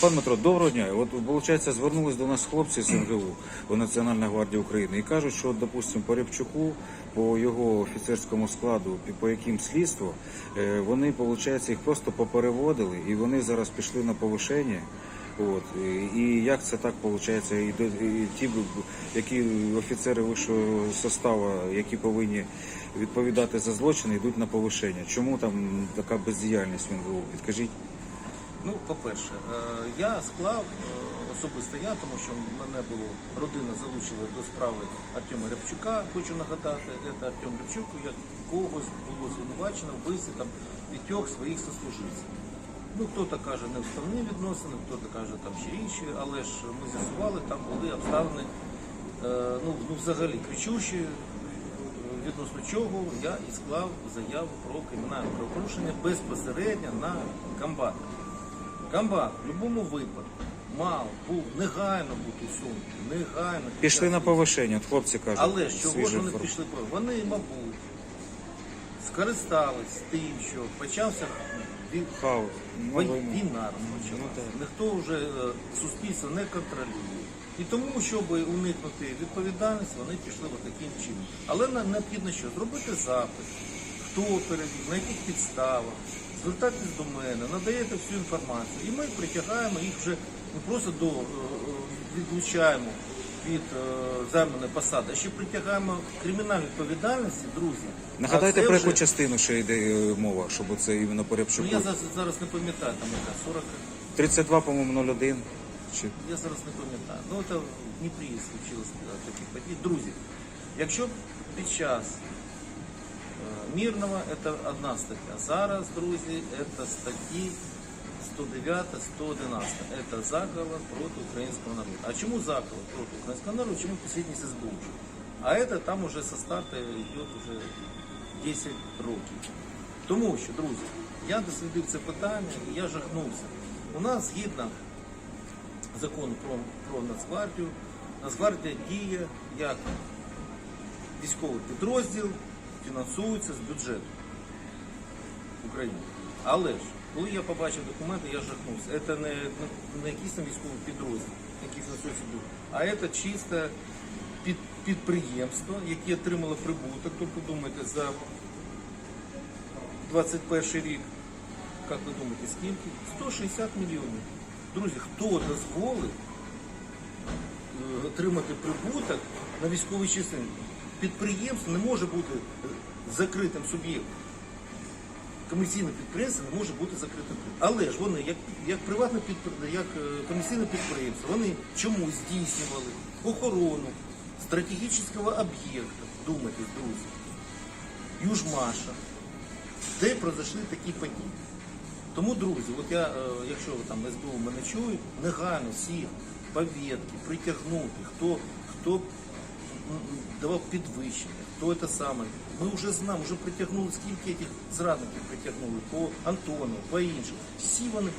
Пан Дмитро, доброго дня. От виходить, звернулись до нас хлопці з НГУ у Національної гвардії України і кажуть, що, допустимо, по Рябчуку, по його офіцерському складу, по яким слідство, е, вони, виходить, їх просто попереводили, і вони зараз пішли на повишення. От і- як це так виходить? І, ті, які офіцери вищого составу, які повинні відповідати за злочини, йдуть на повишення. Чому там така бездіяльність в НГУ? Ну, по-перше, е, я склав е, особисто я, тому що мене було родина залучила до справи Артема Рябчука. Хочу нагадати, це Артем Рябчук, когось було звинувачено в вбивстві там п'ятьох своїх сослуживців. Ну, хто-то каже не вставні відносини, хто-то каже там ще інші, але ж ми з'ясували, там були обставини, е, ну, ну взагалі кричущі, відносно чого я і склав заяву про кримінальне правопорушення безпосередньо на комбата. Комбат в будь-якому випадку мав був негайно бути усунутий, негайно. Пішли на повишення, от хлопці кажуть. Але ж чого ж вони інформація. пішли Вони, мабуть, скористались тим, що почався вій- Хаос. Ну, війна. Ну, розпочалася. Ніхто вже е, суспільство не контролює. І тому, щоб уникнути відповідальності, вони пішли от таким чином. Але нам необхідно що? Зробити запит, хто перевів, на яких підставах, звертатись до мене, надаєте всю інформацію. І ми притягаємо їх вже не просто до е, е, відлучаємо від е, займаної посади, а ще притягаємо кримінальну відповідальності, друзі. Нагадайте про вже- яку частину ще йде мова, щоб це іменно по Ну я зараз, зараз не пам'ятаю, там яка 40, 32, по-моєму, 01. Чи... я зараз не пам'ятаю. Ну це в Дніпрі случилось такі події. Друзі, якщо під час мирного це одна стаття. Зараз, друзі, це статті 109, 111. Це заговор проти українського народу. А чому заговор проти українського народу? Чому підслідність СБУ? А це там уже со старту йде вже 10 років. Тому що, друзі, я дослідив це питання і я жахнувся. У нас згідно закону про, про Нацгвардію, Нацгвардія діє як військовий підрозділ, Фінансується з бюджету України. Але ж, коли я побачив документи, я жахнувся. Це не, не якийсь там військовий підрозділ, який фінансується бюджетом, а це чисто під, підприємство, яке отримало прибуток, тобто думаєте, за 21 рік, як ви думаєте, скільки? 160 мільйонів. Друзі, хто дозволив е, отримати прибуток на військовій частині? Підприємство не може бути закритим суб'єктом. Комерційне підприємство не може бути закритим. Але ж вони, як, як приватне підприємство, як е, комерційне підприємство, вони чому здійснювали охорону стратегічного об'єкта, думайте, друзі, Южмаша, де произошли такі події. Тому, друзі, от я, е, якщо там СБУ мене чують, негайно всіх повідки притягнути, хто, хто давав підвищення, хто це саме. Ми вже знаємо, вже притягнули, скільки цих зрадників притягнули по Антону, по іншим. Всі вони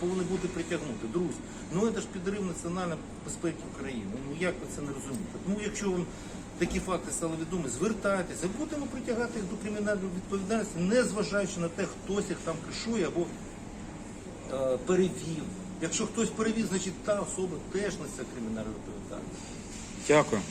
повинні бути притягнути. Друзі, ну це ж підрив національної безпеки України. Ну як ви це не розумієте? Тому якщо вам такі факти стали відомі, звертайтеся, будемо притягати їх до кримінальної відповідальності, не зважаючи на те, хтось їх там кришує або е, перевів. Якщо хтось перевів, значить та особа теж несе кримінальну відповідальність. Дякую.